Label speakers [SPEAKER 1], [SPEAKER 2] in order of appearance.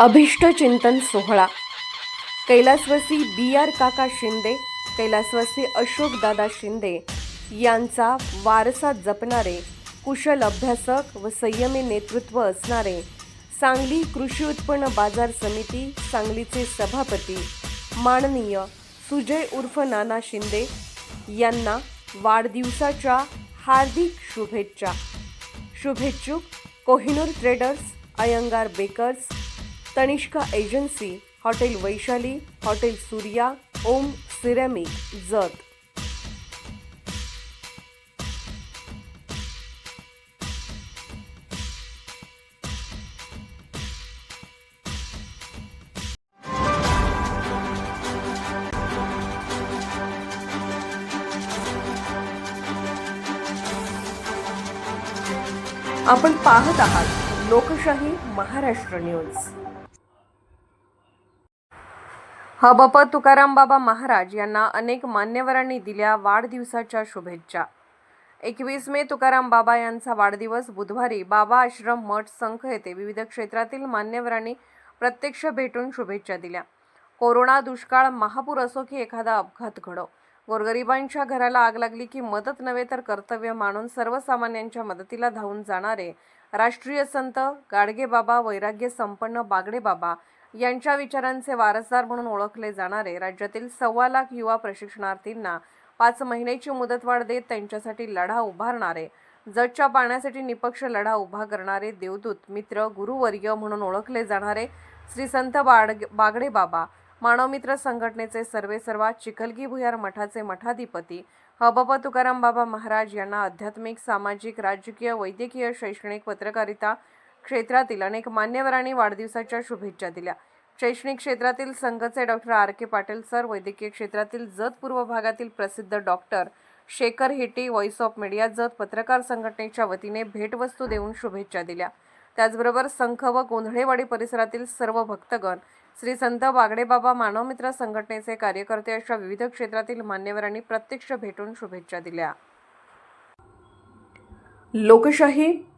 [SPEAKER 1] अभिष्टचिंतन सोहळा. कैलासवासी बी आर काका शिंदे कैलासवासी अशोकदादा शिंदे यांचा वारसा जपणारे कुशल अभ्यासक व संयमी नेतृत्व असणारे सांगली कृषी उत्पन्न बाजार समिती सांगलीचे सभापती माननीय सुजय उर्फ नाना शिंदे यांना वाढदिवसाच्या हार्दिक शुभेच्छा. शुभेच्छुक Kohinoor traders Iyengar bakers Tanishka agency hotel Vaishali hotel Surya Om ceramic Jath. आपण पाहत आहात लोकशाही महाराष्ट्र न्यूज. हबप तुकाराम बाबा महाराज यांना अनेक मान्यवरांनी दिल्या वाढदिवसाच्या शुभेच्छा. एकवीस मे तुकाराम बाबा यांचा वाढदिवस बुधवारी बाबा आश्रम मठ संघ येथे विविध क्षेत्रातील मान्यवरांनी प्रत्यक्ष भेटून शुभेच्छा दिल्या. कोरोना दुष्काळ महापूर असो की एखादा अपघात घडो. गोरगरिबांच्या घराला आग लागली की मदत नव्हे तर कर्तव्य मानून सर्वसामान्यांच्या मदतीला धावून जाणारे राष्ट्रीय संत गाडगे बाबा वैराग्य संपन्न बागडे बाबा यांच्या विचारांचे वारसदार म्हणून ओळखले जाणारे राज्यातील सव्वा लाख युवा प्रशिक्षणार्थींना पाच महिन्याची मुदतवाढ देत त्यांच्यासाठी लढा उभारणारे जगच्या पाण्यासाठी निपक्ष लढा उभा करणारे देवदूत मित्र गुरुवर्य म्हणून ओळखले जाणारे श्री संत बाड बागडे बाबा मानवमित्र संघटनेचे सर्वे सर्वा चिखलगी भुयार मठाचे मठाधिपती हबप तुकाराम बाबा महाराज यांना आध्यात्मिक सामाजिक राजकीय वैद्यकीय शैक्षणिक पत्रकारिता क्षेत्रातील अनेक मान्यवरांनी वाढदिवसाच्या शुभेच्छा दिल्या. शैक्षणिक क्षेत्रातील संघचे doctor R. K. Patil sir वैद्यकीय क्षेत्रातील जत पूर्व भागातील प्रसिद्ध doctor Shekhar Hitti voice of media Jath पत्रकार संघटनेच्या वतीने भेटवस्तू देऊन शुभेच्छा दिल्या. त्याचबरोबर संख व गोंधळेवाडी परिसरातील सर्व भक्तगण श्री संत बागडेबाबा मानवमित्र संघटनेचे कार्यकर्ते अशा विविध क्षेत्रातील मान्यवरांनी प्रत्यक्ष भेटून शुभेच्छा दिल्या. लोकशाही